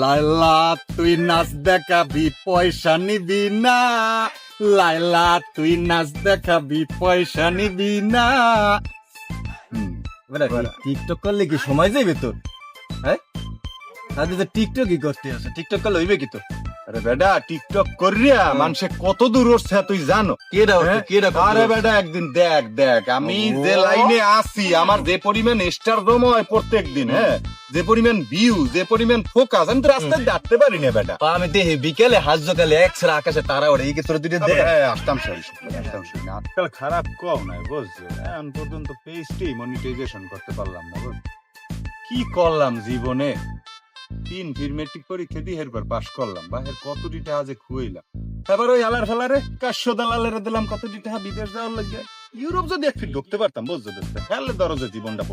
লাইলা তুই নাচ দেখাবি পয়সা নিবি না। লাইলা তুই নাচ দেখাবি পয়সা নিবি না। টিকটক করলে কি সময় যাইবে তোর? হ্যাঁ? আজ তো টিকটক কি করতে আছে। টিকটক করলে হইবে কি তোর? আরে বেটা টিকটক করিয়া মানুষে কত দূর উঠছে তুই জানো? কেডা হ্যাঁ? কেডা আরে বেটা একদিন দেখ দেখ আমি যে লাইনে আছি আমার যে পরিমাণ স্টার হয় প্রত্যেক দিন হ্যাঁ? যে পরিমাণ ভিউ যে পরিমাণ ফোকাস আমি তো রাস্তায় দাঁড়তে পারি না বেটা। আমি দেখি বিকেলে হাজ জকালে একসাথে আকাশে তারা ওড়ে এই তোর দুটো দেখ? হ্যাঁ, আসতাম সরি আসতাম সরি আজকাল খারাপ কম নাই বুঝছ? এখন পর্যন্ত পেজটি মনিটাইজেশন করতে পারলাম না বুঝ কি করলাম জীবনে? তিন ফির মেট্রিক পরীক্ষা দিয়ে এরপর পাশ করলাম। কতটি টাকা খুইলাম। তারপর ওই কাশ্য দিলাম বিদেশ যাওয়ার লাগে ইউরোপ যদি ঢুকতে পারতাম, বুঝছ দোস্ত ফেললে দরজা জীবনটা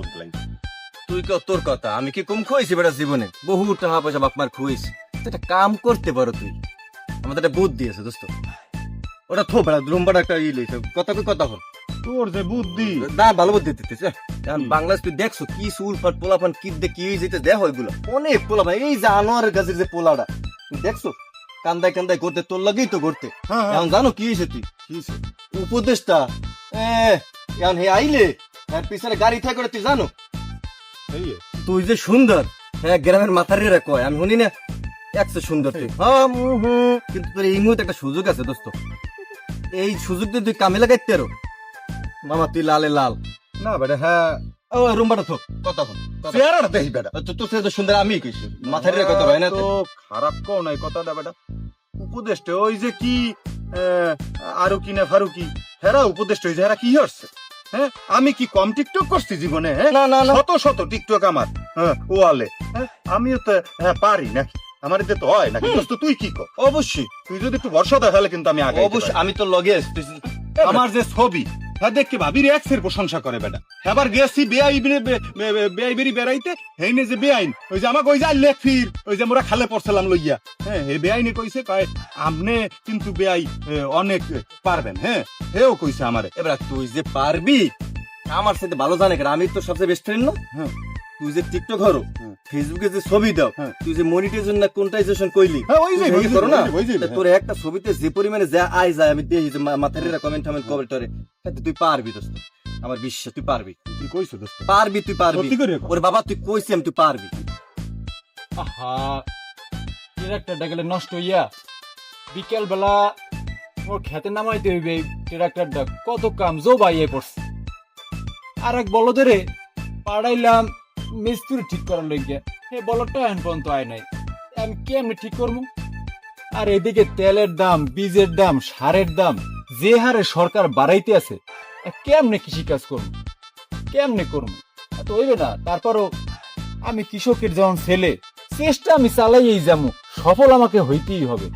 তুই ক তোর কথা, আমি কি কম খুঁয়েছি বেটা জীবনে? বহু টাকা পয়সা বাপ মার খুঁয়েছি একটা কাম করতে পারো তুই। আমাদের বুদ্ধ দিয়েছে দোস্ত। ওটা থো রুম্বাটা একটা ই লইছে। কথা কথা হল তোর যে বুদ্ধি। না ভালো বুদ্ধি দিতেছে। বাংলাদেশ তুই দেখছ কি সুল পোলাপান কি দে কি যেতে দেখ ওইগুলো। অনেক পোলাপান এই যে আনোয়ারের গাছের যে পোলাটা দেখছ? কান্দাই কান্দাই করতে তোর লাগেই তো করতে হ্যাঁ হ্যাঁ। এখন জানো কি হয়েছে তুই? উপদেশটা এখন হে আইলে পিছনে গাড়ি থাকে তুই জানো? তুই যে সুন্দর হ্যাঁ গ্রামের মাথার রে কয় আমি শুনি না একশো সুন্দর তুই। হ্যাঁ, কিন্তু তোর এই মুহূর্তে একটা সুযোগ আছে দোস্ত। এই সুযোগ তুই কামে লাগাইতে পারো। মামা তুই লালে লাল। না বেটা হ্যাঁ। ও রুমবাটা থোক। হল চেহারাটা দেখি বেটা। তোর থেকে তো সুন্দর আমি কইছি। মাথার রে কথা ভাই না তো। খারাপ কও নাই কথাটা বেটা। উপদেশটা ওই যে কি আরও কি না ফারুকি হেরা উপদেশটা ওই যে হেরা কি হচ্ছে হ্যাঁ আমি কি কম টিকটক করছি জীবনে না না না। শত শত টিকটক আমার হ্যাঁ ওয়ালে। আমিও তো হ্যাঁ পারি নাকি? আমার এতে তো হয় নাকি? দোস্ত তুই কি কর? অবশ্যই। তুই যদি একটু ভরসা তাহলে কিন্তু আমি আগে অবশ্যই আমি তো লগে আমার যে ছবি হ্যাঁ দেখকে ভাবির এক্সের প্রশংসা করে বেটা এবার গেছি বেআই বেআই বেরি বেড়াইতে, হেইনে যে বেআইন, ওই যে আমাকে ওই যে লেখ ফির, ওই যে মোরা খালে পড়ছিলাম লইয়া হ্যাঁ হে বেআইনে কইছে, কয়, আমনে কিন্তু বেআই অনেক পারবেন হ্যাঁ হেও কইছে আমারে, এবার তুই যে পারবি, আমার সাথে ভালো জানে আমি তো সবচেয়ে বেস্ট ফ্রেন্ড না হ্যাঁ। তুই যে টিকটক করো হ্যাঁ। ফেসবুকে যে ছবি দাও হ্যাঁ। তুই যে মনিটাইজেশন না কোনটাইজেশন কইলি হ্যাঁ করো না? ওই যে, হ্যাঁ। তোর একটা ছবিতে যে পরিমাণে যা আয় যায় আমি দেখি যে মা- মাথার এরা কমেন্ট টমেন্ট কমেন্ট করে তাতে তুই পারবি দোস্ত আমার বিশ্বাস তুই পারবি। তুই কইছো দোস্ত। পারবি তুই পারবি। সত্যি করে কও। ওরে বাবা তুই কইছি আমি তুই পারবি। আহা ট্রাক্টরটা গেলে নষ্ট হইয়া বিকেল বেলা ওর খেতে নামাইতে হইবে ট্রাক্টরটা কত কাম জো বাইয়ে পড়ছে। আর এক বলদেরে পাড়াইলাম মিস্ত্রি ঠিক করার লইগে এই বলদটা এখন পর্যন্ত আয় নাই। আমি কেমনে ঠিক করব আর এদিকে তেলের দাম বীজের দাম সারের দাম যে হারে সরকার বাড়াইতে আছে কেমনে কৃষি কাজ করব কেমনে করব এত হইবে না। তারপরও আমি কৃষকের যেমন ছেলে চেষ্টা আমি চালাইয়েই যাব সফল আমাকে হইতেই হবে।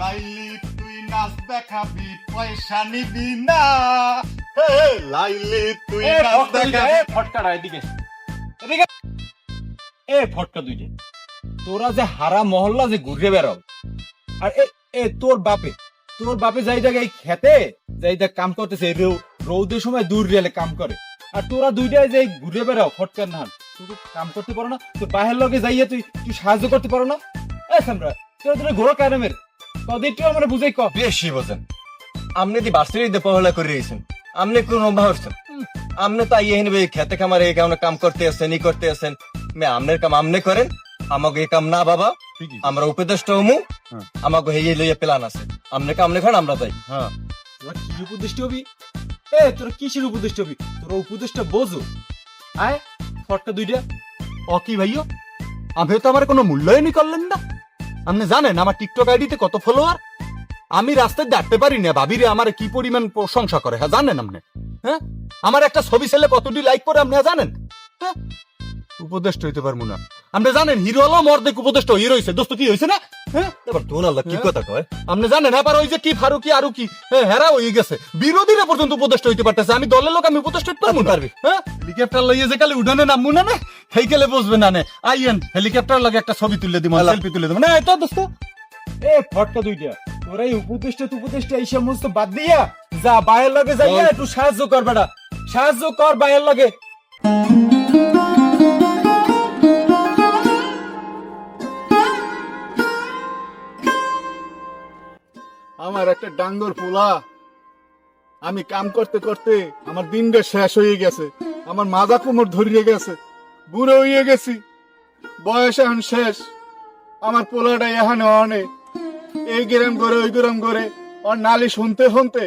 লাইলি তুই নাচ দেখাবি পয়সা নিবি না। লাইলি তুই নাচ দেখাবি এদিকে। এ ফটকা দুইটা তোরা যে হারা মহল্লা যে ঘুরে বেড়াও। আর এ তোর বাপে তোর বাপে যাই জায়গায় খেতে যাই কাম করতেছে রৌদের সময় দূর রেলে কাম করে। আর তোরা দুইটাই যে ঘুরে বেড়াও ফটকার নাম তুই কাম করতে পারো না তোর বাহের লগে যাইয়া তুই তুই সাহায্য করতে পারো না। এ সামরা তোরা তোরা ঘোড়া কারেমের তাদেরকে আমরা বুঝাই ক। বেশি বোঝেন। আপনি দি বার্ষিক পড়ালেখা করে রয়েছেন। আপনি কোন ভাবছেন আপনি তো আইয়ে নেবে খেতে খামারে কামনে কাম করতে আছেন ই করতে আছেন মে আমনের কাম আমনে করেন। আমাকে এই কাম না বাবা। আমরা উপদেশটা হমু। হ্যাঁ। আমাকে হেয়ে লইয়া প্ল্যান আছে। আমনে কামনে খান আমরা যাই। হ্যাঁ। তোরা কি উপদেষ্টা হবি? এ তোরা কিসের উপদেষ্টা হবি? তোরা উপদেশটা বোঝো। আয় ফটকা দুইটা। ও কি ভাইও আমি তো আমার কোনো মূল্যায়নই করলেন না। আপনি জানেন আমার টিকটক আইডিতে কত ফলোয়ার? আমি রাস্তায় দাঁড়তে পারি না। ভাবিরে আমার কি পরিমাণ প্রশংসা করে হ্যাঁ জানেন আপনি? হ্যাঁ? আমার একটা ছবি ছেলে কতটি লাইক করে আপনি জানেন? হ্যাঁ? উপদেষ্ট হইতে পারব না। আপনি জানেন হিরো হলো মর্দেক উপদেষ্ট হিরো হয়েছে দোস্ত কি হয়েছে না? হ্যাঁ? এবার তোর আল্লাহ কি হ্যাঁ। কথা কয়? আপনি জানেন আবার ওই যে কি ফারুকি আরু কি হ্যাঁ হেরা হয়ে গেছে। বিরোধীরা পর্যন্ত উপদেষ্ট হইতে পারতেছে। আমি দলের লোক আমি উপদেষ্ট হইতে পারব হ্যাঁ? হেলিকপ্টার লইয়ে যে কালে নামবো না না? বসবে না নে? আইয়েন হেলিকপ্টার লাগে একটা ছবি তুলে দিব। সেলফি তুলে দেবো। না এটা দোস্ত। এ ফটকা দুইটা। তোরা এই উপদেষ্টা উপদেষ্টা এই সমস্ত বাদ দিয়া যা বাইরের লগে যাইয়া। একটু সাহায্য কর বেটা। সাহায্য কর বাইরের লগে। আমার একটা ডাঙ্গর পোলা। আমি কাম করতে করতে আমার দিনটা শেষ হয়ে গেছে। আমার মাজা কোমর ধরিয়ে গেছে। বুড়ো হয়ে গেছি। বয়স এখন শেষ। আমার পোলাটা এখানে অনে। এই গ্রাম করে, ওই গ্রাম করে, ওর নালি শুনতে শুনতে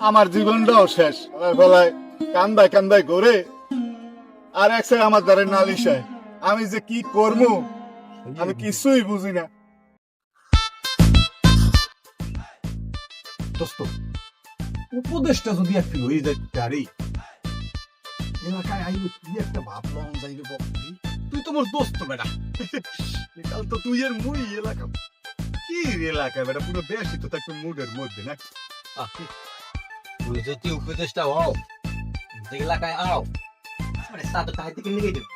আমার জীবনটাও শেষ। বেলায় কান্দায় কান্দায় করে আর এক আমার দ্বারে নালিশায় আমি যে কি করব আমি কিছুই বুঝি না। দোস্ত, উপদেশটা যদি একটু হয়ে যায় গাড়ি এলাকায় আইলে তুই একটা ভাবলাম যাইবে বকরি তুই তো মোর দোস্ত, বেটা। কাল তো তুই এর মুই এলাকা। কি এলাকা, বেটা? পুরো দেশই তো থাকবে মুডের মধ্যে, না? তুই যদি উপদেশটা হও এলাকায় আও মানে সাথে তাহাই থেকে নিয়ে দেব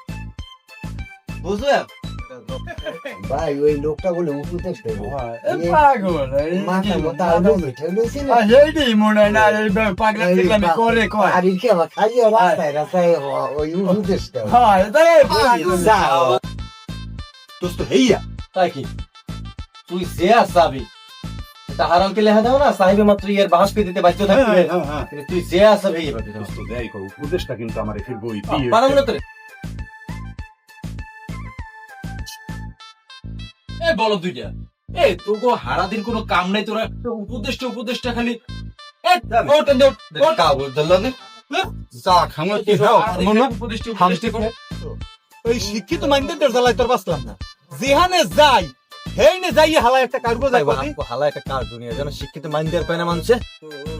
বুঝলে? ভাই ওই লোকটা বলে উপদেশ দেবো পাগল মাথার মধ্যে আলু মিঠে লইছে না এইটাই মনে হয় না এই পাগলা টিগলামি করে কয়। আর ইকে আমার খাইয়ে রাস্তায় রাস্তায় ও- ওই উপদেশ দেবো হয় তাই পাগল যাও। দোস্ত হেইয়া। তাই কি? তুই যে আসাবি এটা হারামকে লেখা দাও না সাহেবে মাত্র ইয়ার বাঁশ পেয়ে দিতে বাধ্য থাকবে। তুই যে আসাবি দোস্ত দেয় উপদেশটা কিন্তু আমার পারো না তোরে। এ বলো দুইটা। এ তোকে হারাদিন কোনো কাম নাই তোরা উপদেষ্টা উপদেশটা খালি। এ ওট ওট খামো কি করে। ওই শিক্ষিত মাইন্ডের জ্বালাই তোর না। যেখানে যাই হেই নে যাই হালা একটা কার্গো যাই বলি। হালা একটা কার দুনিয়া যেন শিক্ষিত মাইন্ড পায় না মানুষে।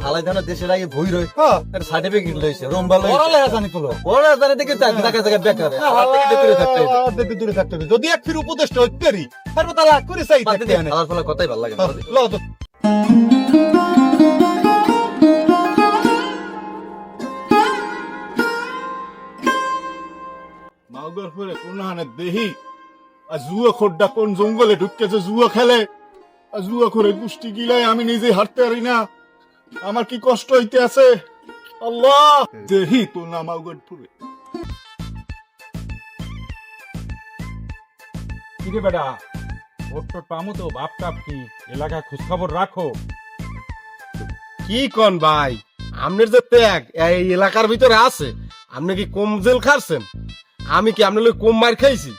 হালাই ধানা দেশের আগে ভুই রই হ্যাঁ। সার্টিফিকেট লইছে রোমবা লইছে। পড়ালেখা জানি তুলো। ওরা জানে দেখে চাকরি জায়গায় জায়গায় বেকার হালা দূরে থাকতে হবে। দেখে দূরে থাকতে হবে। যদি এক ফির উপদেশটা হইতে পারি তারপর তারা করে চাই থাকতে দে, হালার ফলার কথাই ভালো লাগে না। ল তো। মাউগর পরে কোন হানে দেহি? আর জুয়া খোড্ডা কোন জঙ্গলে ঢুকেছে জুয়া খেলে? আর জুয়া করে গুষ্টি গিলাই আমি নিজে হাঁটতে পারি না। আমার কি কষ্ট হইতে আছে? আল্লাহ! দেহি তো না মাউগর পুরে কিরে বেটা ভোট টোট পামু তো বাপ টাপ কি? এলাকা খোঁজ খবর রাখো। কি কন ভাই? আপনার যে ত্যাগ এই এলাকার ভিতরে আছে। আপনি কি কম জেল খাচ্ছেন আমি কি আপনার কম মার খাইছি?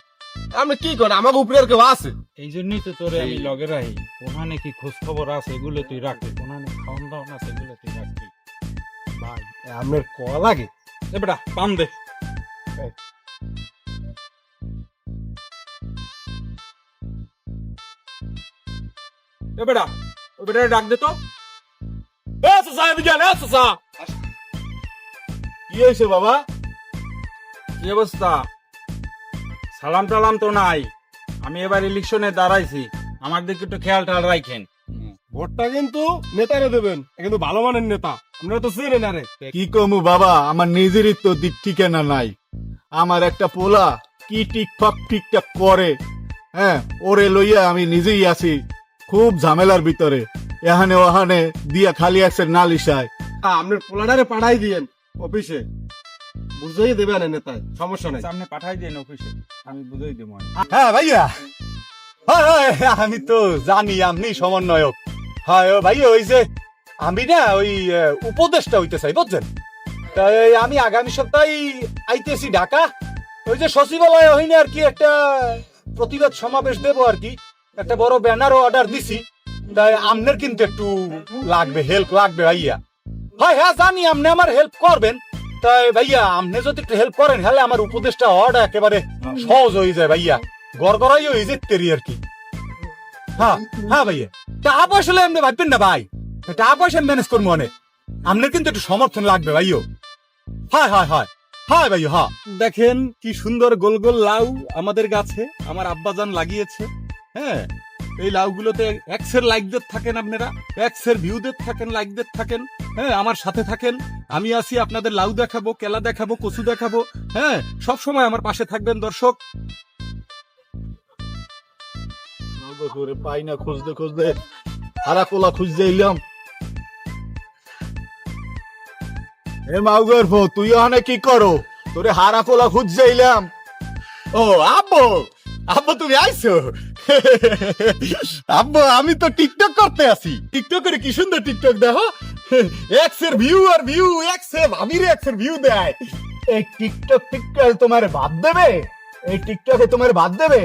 আপনি কি করেন? আমাকে উপরে আর কেউ আছে? এই জন্যই তো তোরে আমি লগে রাখি। কোনখানে কি খোঁজ খবর আছে এগুলো তুই রাখবি? কোনখানে খাওয়ান দাওয়ান আছে এগুলো তুই রাখবি। ভাই আপনার ক লাগে। এ বেটা পাম দে। এ বেটা ও বেটা ডাক দে তো। এ চাচা এদিকে আয়, এ চাচা কি হয়েছে বাবা? কি অবস্থা? সালাম টালাম তো নাই। আমি এবার ইলেকশনে দাঁড়াইছি। আমার দিকে একটু খেয়াল টাল রাখেন ভোটটা কিন্তু নেতারে দেবেন। কিন্তু ভালো মানের নেতা। আপনারা তো চেনেন আরে। কি কমু বাবা আমার নিজেরই তো দিক ঠিকানা নাই। আমার একটা পোলা কি টিকটক ঠিকঠাক করে। হ্যাঁ ওরে লইয়া আমি নিজেই আছি খুব ঝামেলার ভিতরে। এখানে ওখানে দিয়া খালি আছে নালিশায় আপনার পোলাডারে পাঠাই দিয়েন অফিসে। বুঝেই দেবেন নেতায় সমস্যা নাই। সামনে পাঠাই দেন অফিসে আমি বুঝাই দেবো হ্যাঁ ভাইয়া। আমি তো জানি আপনি সমন্বয়ক। হয় ও ভাই ওই যে আমি না ওই উপদেশটা হইতে চাই বুঝছেন? তাই আমি আগামী সপ্তাহে আইতেছি ঢাকা। ওই যে সচিবালয় হইনি আর কি একটা প্রতিবাদ সমাবেশ দেবো আর কি। একটা বড় ব্যানারও অর্ডার দিছি। তাই আমনের কিন্তু একটু লাগবে হেল্প লাগবে ভাইয়া। হয় হ্যাঁ জানি আপনি আমার হেল্প করবেন। তাই ভাইয়া, আপনি যদি একটু হেল্প করেন, তাহলে আমার উপদেশটা হওয়াটা একেবারে সহজ হয়ে যায় ভাইয়া। গড়গড়াই হয়ে যেতে আর কি। হ্যাঁ হ্যাঁ ভাইয়া। টাকা পয়সা আপনি ভাববেন না ভাই। টাকা পয়সা ম্যানেজ করব অনেক আপনার কিন্তু একটু সমর্থন লাগবে ভাইও। হয় হয় হয়। হয় ভাইও হ্যাঁ। দেখেন কি সুন্দর গোল গোল লাউ আমাদের গাছে, আমার আব্বাজান লাগিয়েছে হ্যাঁ? এই লাউগুলোতে এক্সের লাইকদের থাকেন আপনারা। এক্সের ভিউদের থাকেন লাইকদের থাকেন। হ্যাঁ আমার সাথে থাকেন। আমি আছি, আপনাদের লাউ দেখাবো, কেলা দেখাবো, কচু দেখাবো। হ্যাঁ সব সময় আমার পাশে থাকবেন দর্শক। পাই না, খুঁজতে খুঁজতে হারা কোলা খুঁজতে এলাম। এ মাউগর ফো তুই ওখানে কি করো? তোরে হারা কোলা খুঁজতে এলাম। ও, আব্বু! আব্বু, তুমি আইছো? আব্বু, আমি তো টিকটক করতে আছি। টিকটক করে কি সুন্দর টিকটক, দেখো। ভিউ আর ভিউ ভাবির ভিউ দেয়। এই টিকটক টিকটক তোমার দেবে? এই টিকটকে তোমার দেবে?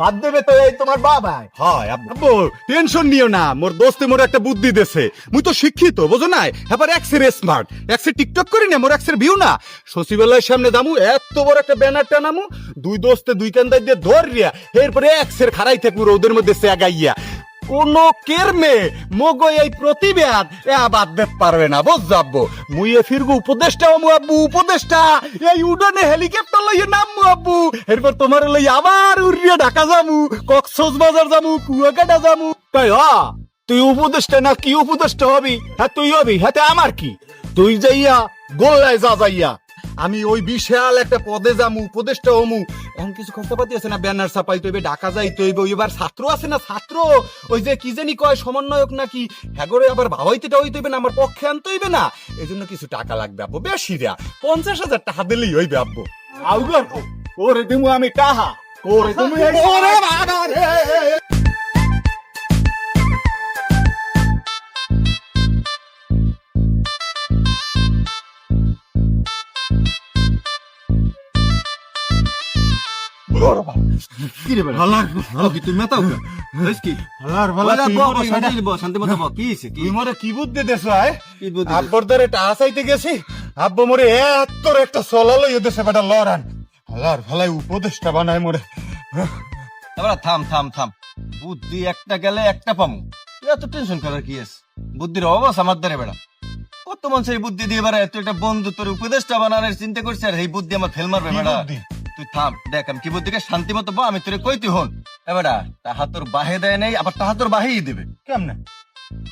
বাদ দেবে তো এই তোমার বাবা। হয় আব্বু টেনশন নিও না, মোর দোস্তে মোর একটা বুদ্ধি দেছে। মুই তো শিক্ষিত, বুঝো না এবার এক্সের স্মার্ট এক্সের টিকটক করি না, মোর এক্সের ভিউ না। সচিবালয়ের সামনে দামু, এত বড় একটা ব্যানার টানামু, দুই দোস্তে দুই কান্দাই দিয়ে ধরিয়া, এরপরে এক্সের খারাই থাকব ওদের মধ্যে সেগাইয়া কোন কেরমে মগো এই প্রতিবাদ এ বাদ দিতে পারবে না, বুঝ যাব মুইয়ে ফিরবো উপদেষ্টা মু আব্বু উপদেষ্টা, এই উডনে হেলিকপ্টার লইয়ে নামবো আব্বু এরপর তোমার লই আবার উড়িয়ে ঢাকা যামু কক্সস বাজার যামু, কুয়াকাটা যামু। তাই হ তুই উপদেষ্টা না কি উপদেষ্টা হবি? হ্যাঁ তুই হবি হাতে আমার কি? তুই যাইয়া গোল্লায় যা যাইয়া আমি ওই বিশাল একটা পদে যামু উপদেষ্টা হমু। এখন কিছু খরচাপাতি আছে না ব্যানার ছাপাইতে হইবে ঢাকা যাইতে হইবে এবার ছাত্র আছে না ছাত্র? ওই যে কি জানি কয় সমন্বয়ক নাকি? হ্যাগরে আবার ভাবাইতে হইতে হইবে না আমার পক্ষে আনতে হইবে না। এই জন্য কিছু টাকা লাগবে আব্বু বেশি দেয়া। পঞ্চাশ হাজার টাকা দিলেই হইবে আব্বু। আউগার ওরে দিমু আমি টাহা। ওরে দিমু ওরে বাবা রে! কি রে ভালো ভালো কি তুমি মেতাও হইস কি? হালার বলা ভালা বো বো, শান্তি বো শান্তি মতো বো কি হইছে কি? তুই কি বুদ্ধি দেছ আয় কি বুদ্ধি? আব্বর গেছি। আব্বু মরে এত একটা বেটা ভালাই উপদেশটা বানায় মরে। এবার থাম থাম থাম। বুদ্ধি একটা গেলে একটা পামু। তুই এত টেনশন করার কি আছে? বুদ্ধির অভাব আমার দ্বারা বেড়া কত মানুষের এই বুদ্ধি দিয়ে বেড়া তুই একটা বন্ধু তোর উপদেশটা বানানোর চিন্তা করছিস আর এই বুদ্ধি আমার ফেল মারবে বেড়া? তুই থাম দেখ আমি কি বুদ্ধিকে শান্তি মতো বা আমি তোরে কইতে হন। এ বেড়া তাহা তোর বাহে দেয় নাই আবার তাহা তোর বাহেই দেবে। কেমনে?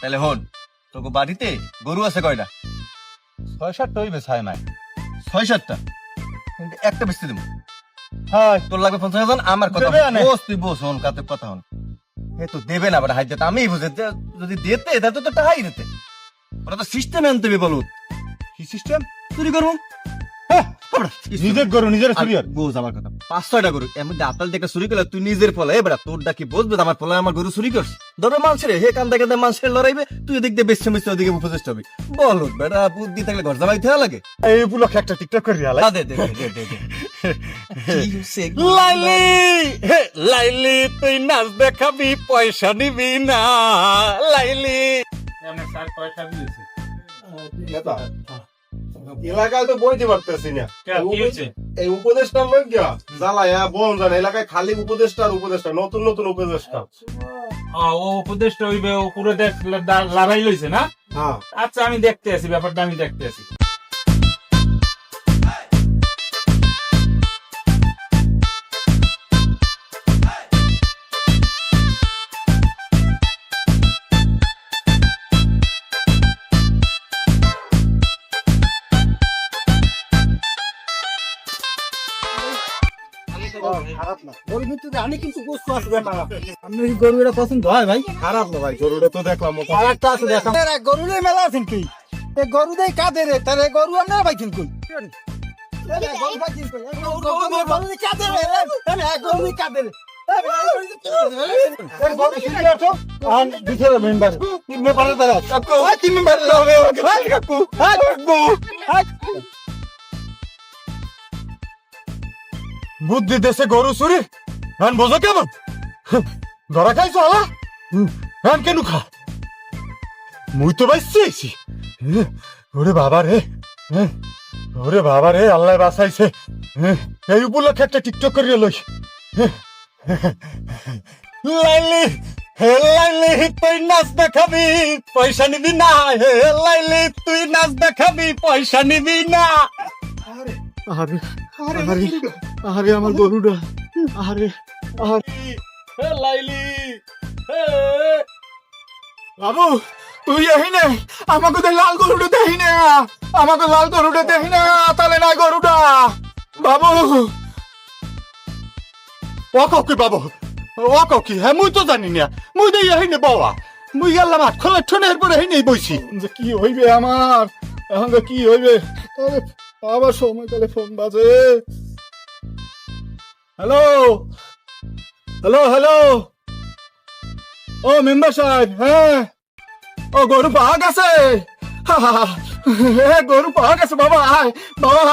তাহলে হন তোকে বাড়িতে গরু আছে কয়টা? ছয় সাতটা হইবে ছাই নাই ছয় সাতটা? কিন্তু একটা বেশি দেবো। হয় তোর লাগবে পঞ্চাশ হাজার আমার কথা বস তুই বস হন কাতে কথা হন। এ তো দেবে না হাইতে আমি বুঝে যদি দিতে তাহলে তো টাকাই দিতে। ওরা তো সিস্টেম আনতে হবে বলুন কি সিস্টেম চুরি করব? নিজে গরু নিজের আমার কথা। পাঁচ ছয়টা গরু এমন আতাল চুরি করলে তুই নিজের ফলে। এবার তোর ডাকি বসবে আমার ফলে আমার গরু চুরি করছে? ধরো মানুষের হে কান্দা কান্দা মানুষের লড়াইবে তুই এদিক দিয়ে বেশি বেশি ওদিকে উপদেষ্ট হবি। বল বেটা বুদ্ধি থাকলে ঘর জামাই থেওয়া লাগে। এই উপলক্ষে একটা টিকটক করি আলাই দে দে? লাইলি! হে, লাইলি তুই নাচ দেখাবি পয়সা নিবি না। লাইলি! এমনি স্যার পয়সা দিয়েছে। এলাকায় তো বইতে পারতেছি না? এই উপদেশটা লই গিয়া জ্বালায়া বন জানা এলাকায় খালি উপদেশটা আর উপদেশটা নতুন নতুন উপদেশটা। আ, ও উপদেশটা হইবে ও পুরো দেশ লড়াই লইছে না? হ্যাঁ। আচ্ছা আমি দেখতে আছি ব্যাপারটা আমি দেখতে আছি। গরুটা পছন্দ হয় ভাই? খারাপ না ভাই গরুটা তো দেখলাম আর একটা আছে দেখা। গরু মেলা আছেন কি? গরু দেই কাদের তাহলে গরু আপনারা পাইছেন কই বুদ্ধি দেশে গরু চুরি। হ্যান বোঝো কেমন? ধরা খাইছো আলা? হ্যান কেন খা? মুই তো বাইসছি আইছি ওরে বাবা রে হ্যাঁ, ওরে বাবা রে আল্লাহ বাঁচাইছে। হ্যাঁ, এই উপলক্ষে একটা টিকটক করিয়ে লই। হ্যাঁ, লাইলি হে লাইলি তুই নাচ দেখাবি পয়সা নিবি না। হে লাইলি তুই নাচ দেখাবি পয়সা নিবি না। আরে আরে আরে আমার গরুটা আরে লাইলি বাবু তুই নে। আমাকে তো লাল গরুটা দেই না। আমাকে লাল গরুটা দেই না তাহলে না গরুটা। বাবু। ও কাউকে বাবু ও কাউকে হ্যাঁ মুই তো জানি না। মুই দেই নে বাবা মুই গেলাম আট খোলা ঠনের পরে এই নেই বইছি। যে কি হইবে আমার? এখন কি হইবে? আবার সময় কালে ফোন বাজে। হ্যালো? হ্যালো হ্যালো ও মেম্বার সাহেব হ্যাঁ ও গরু পাওয়া গেছে। গরু পাওয়া গেছে বাবা আয় বাবা।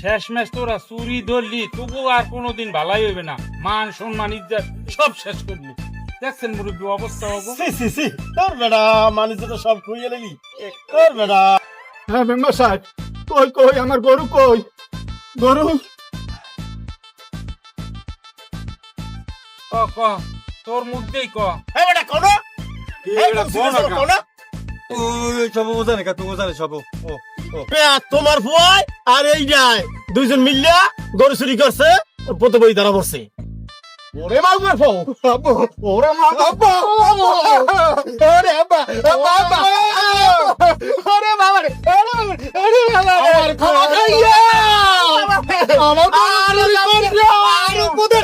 শেষ ম্যাচ তোরা চুরি ধরলি তবু আর কোনোদিন ভালাই হইবে না। মান সম্মান ইজ্জত সব শেষ করলি। দেখছেন মুরব্বী অবস্থা হব সি সি সি তোর বেটা মানুষ তো সব খুইয়ে লেলি তোর বেটা হ্যাঁ মেম্বার সাহেব কই কই আমার গরু কই? গরু? ক তোর মুখ ক। এই বেটা কোন এই বেটা কোন ওই সব বোঝানে কাকু বোঝানে সব ও ও তোমার ফুয়াই আর এই যায় দুইজন মিলিয়া গরু চুরি করছে পথে বই ধরা পড়ছে। ওরে মাগুর ফো। ওরে মা ওরে বাবা বাবা ওরে বাবা রে ওরে বাবা রে। আমার খাইয়া আমার